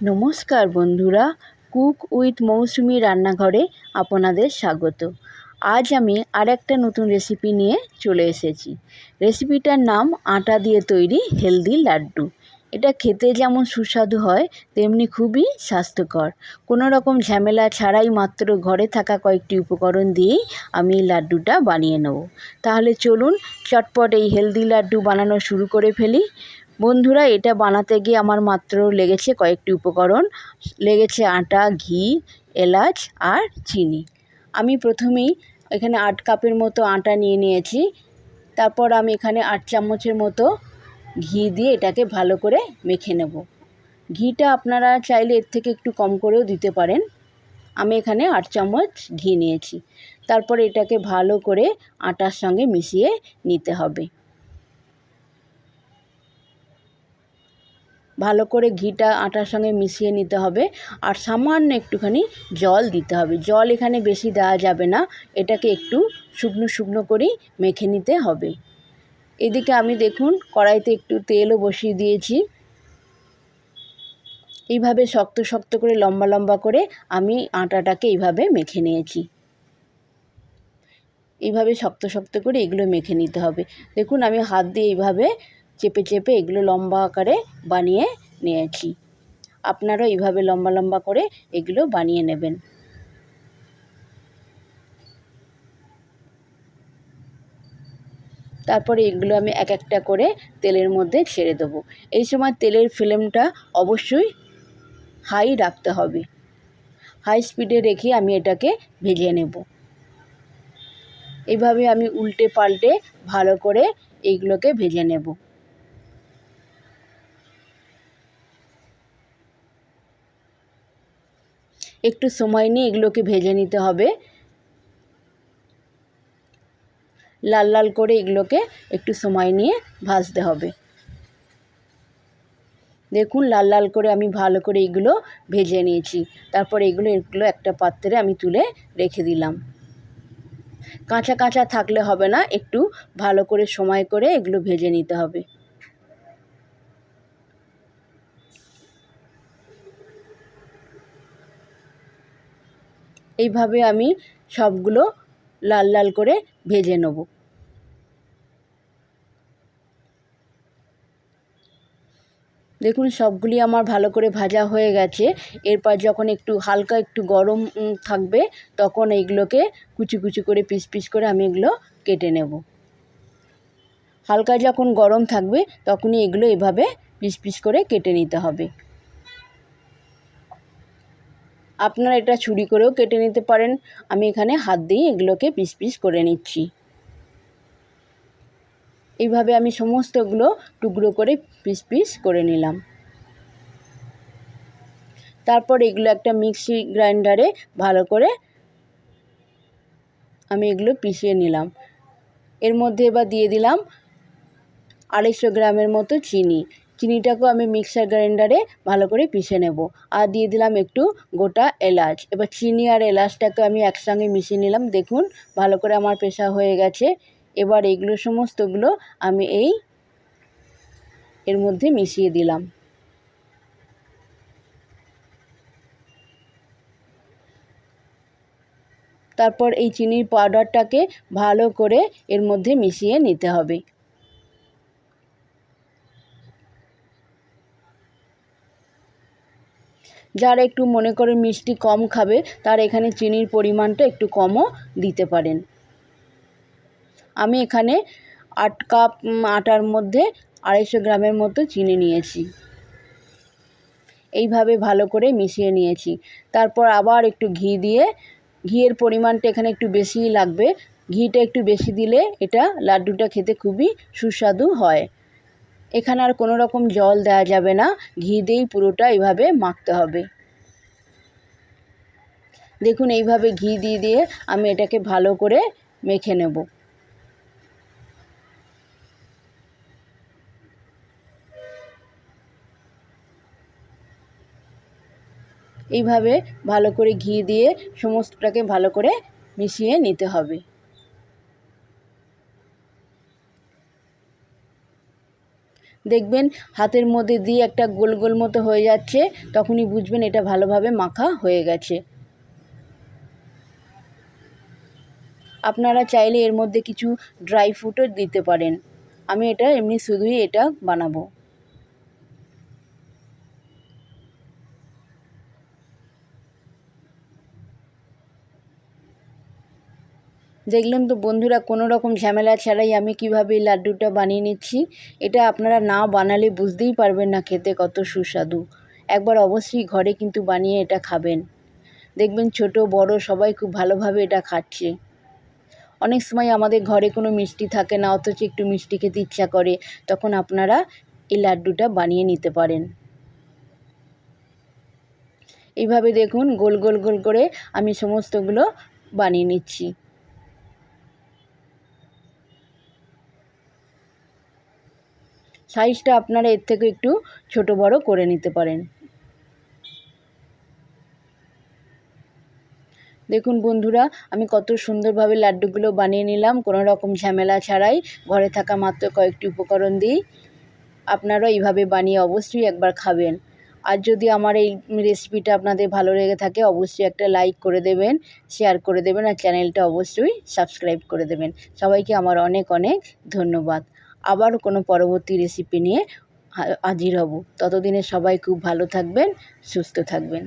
নমস্কার বন্ধুরা, cook with মৌসুমি রান্নাঘরে আপনাদের স্বাগত। আজ আমি আর একটা নতুন রেসিপি নিয়ে চলে এসেছি। রেসিপিটার নাম আটা দিয়ে তৈরি হেলদি লাড্ডু। এটা খেতে যেমন সুস্বাদু হয়, তেমনি খুবই স্বাস্থ্যকর। কোনো রকম ঝামেলা ছাড়াই মাত্র ঘরে থাকা কয়েকটি উপকরণ দিয়েই আমি লাড্ডুটা বানিয়ে নেব। তাহলে চলুন চটপট এই হেলদি লাড্ডু বানানো শুরু করে ফেলি। বন্ধুরা, এটা বানাতে গিয়ে আমার মাত্র লেগেছে কয়েকটি উপকরণ। লেগেছে আটা, ঘি, এলাচ আর চিনি। আমি প্রথমেই এখানে আট কাপের মতো আটা নিয়ে নিয়েছি। তারপর আমি এখানে আট চামচের মতো ঘি দিয়ে এটাকে ভালো করে মেখে নেব। ঘিটা আপনারা চাইলে এর থেকে একটু কম করেও দিতে পারেন। আমি এখানে আট চামচ ঘি নিয়েছি। তারপর এটাকে ভালো করে আটার সঙ্গে মিশিয়ে নিতে হবে। ভালো করে ঘিটা আটার সঙ্গে মিশিয়ে নিতে হবে আর সামান্য একটুখানি জল দিতে হবে। জল এখানে বেশি দেওয়া যাবে না, এটাকে একটু শুকনো শুকনো করেই মেখে নিতে হবে। এদিকে আমি দেখুন কড়াইতে একটু তেলও বসিয়ে দিয়েছি। এইভাবে শক্ত শক্ত করে লম্বা লম্বা করে আমি আটাটাকে এইভাবে মেখে নিয়েছি। এইভাবে শক্ত শক্ত করে এগুলো মেখে নিতে হবে। দেখুন আমি হাত দিয়ে এইভাবে চেপে চেপে এগুলো লম্বা আকারে বানিয়ে নিয়েছি। আপনারাও এইভাবে লম্বা লম্বা করে এগুলো বানিয়ে নেবেন। তারপরে এগুলো আমি এক একটা করে তেলের মধ্যে ছেড়ে দেবো। এই সময় তেলের ফ্লেমটা অবশ্যই হাই রাখতে হবে। হাই স্পিডে রেখে আমি এটাকে ভেজে নেব। এইভাবে আমি উল্টে পাল্টে ভালো করে এইগুলোকে ভেজে নেব। একটু সময় নিয়ে এগুলোকে ভেজে নিতে হবে। লাল লাল করে এগুলোকে একটু সময় নিয়ে ভাজতে হবে। দেখুন, লাল লাল করে আমি ভালো করে এগুলো ভেজে নিয়েছি। তারপর এগুলো এগুলো একটা পাত্রে আমি তুলে রেখে দিলাম। কাঁচা কাঁচা থাকলে হবে না, একটু ভালো করে সময় করে এগুলো ভেজে নিতে হবে। এইভাবে আমি সবগুলো লাল লাল করে ভেজে নেব। দেখুন, সবগুলি আমার ভালো করে ভাজা হয়ে গেছে। এরপর যখন একটু, হালকা একটু গরম থাকবে, তখন এইগুলোকে কুচি কুচি করে, পিস পিস করে আমি এগুলো কেটে নেব। হালকা যখন গরম থাকবে, তখনই এগুলো এভাবে পিস পিস করে কেটে নিতে হবে। আপনারা এটা ছুরি করেও কেটে নিতে পারেন। আমি এখানে হাত দিয়ে এগুলোকে পিস পিস করে নিচ্ছি। এইভাবে আমি সমস্তগুলো টুকরো করে পিস পিস করে নিলাম। তারপর এগুলো একটা মিক্সি গ্রাইন্ডারে ভালো করে আমি এগুলো পিষিয়ে নিলাম। এর মধ্যে এবার দিয়ে দিলাম আড়াইশো গ্রামের মতো চিনি। চিনিটাকেও আমি মিক্সার গ্রাইন্ডারে ভালো করে পিষে নেব। আর দিয়ে দিলাম একটু গোটা এলাচ। এবার চিনি আর এলাচটাকে আমি একসঙ্গে মিশিয়ে নিলাম। দেখুন, ভালো করে আমার পেশা হয়ে গেছে। এবার এগুলো সমস্তগুলো আমি এই এর মধ্যে মিশিয়ে দিলাম। তারপর এই চিনির পাউডারটাকে ভালো করে এর মধ্যে মিশিয়ে নিতে হবে। যারা একটু মনে করে মিষ্টি কম খাবে, তারা এখানে চিনির পরিমাণটা একটু কমও দিতে পারেন। আমি এখানে আট কাপ আটার মধ্যে আড়াইশো গ্রামের মতো চিনি নিয়েছি। এইভাবে ভালো করে মিশিয়ে নিয়েছি। তারপর আবার একটু ঘি দিয়ে, ঘিয়ের পরিমাণটা এখানে একটু বেশিই লাগবে। ঘিটা একটু বেশি দিলে এটা লাড্ডুটা খেতে খুবই সুস্বাদু হয়। এখানে আর কোনো রকম জল দেওয়া যাবে না। ঘি দিয়েই পুরোটা এইভাবে মাখতে হবে। দেখুন, এইভাবে ঘি দিয়ে দিয়ে আমি এটাকে ভালো করে মেখে নেব। এইভাবে ভালো করে ঘি দিয়ে সমস্তটাকে ভালো করে মিশিয়ে নিতে হবে। দেখবেন হাতের মধ্যে দিয়ে একটা গোল গোল মতো হয়ে যাচ্ছে, তখনই বুঝবেন এটা ভালোভাবে মাখা হয়ে গেছে। আপনারা চাইলে এর মধ্যে কিছু ড্রাই ফ্রুটও দিতে পারেন। আমি এটা এমনি শুধুই এটা বানাবো। দেখলেন তো বন্ধুরা, কোনো রকম ঝামেলা ছাড়াই আমি কীভাবে লাড্ডুটা বানিয়ে নিচ্ছি, এটা আপনারা না বানালে বুঝতেই পারবেন না খেতে কত সুস্বাদু। একবার অবশ্যই ঘরে কিন্তু বানিয়ে এটা খাবেন। দেখবেন ছোট, বড়, সবাই খুব ভালোভাবে এটা খাচ্ছে। অনেক সময় আমাদের ঘরে কোনো মিষ্টি থাকে না, অথচ একটু মিষ্টি খেতে ইচ্ছা করে, তখন আপনারা এই লাড্ডুটা বানিয়ে নিতে পারেন। এইভাবে দেখুন, গোল গোল গোল করে আমি সমস্তগুলো বানিয়ে নিচ্ছি। সাইজটা আপনারা এর থেকে একটু ছোট বড় করে নিতে পারেন। দেখুন বন্ধুরা, আমি কত সুন্দরভাবে লাড্ডুগুলো বানিয়ে নিলাম। কোনো রকম ঝামেলা ছাড়াই ঘরে থাকা মাত্র কয়েকটি উপকরণ দিই। আপনারা এইভাবে বানিয়ে অবশ্যই একবার খাবেন। আর যদি আমার এই রেসিপিটা আপনাদের ভালো লেগে থাকে, অবশ্যই একটা লাইক করে দেবেন, শেয়ার করে দেবেন, আর চ্যানেলটা অবশ্যই সাবস্ক্রাইব করে দেবেন। সবাইকে আমার অনেক অনেক ধন্যবাদ। আবার কোনো পরবর্তী রেসিপি নিয়ে হাজির হব। ততদিনে সবাই খুব ভালো থাকবেন সুস্থ থাকবেন।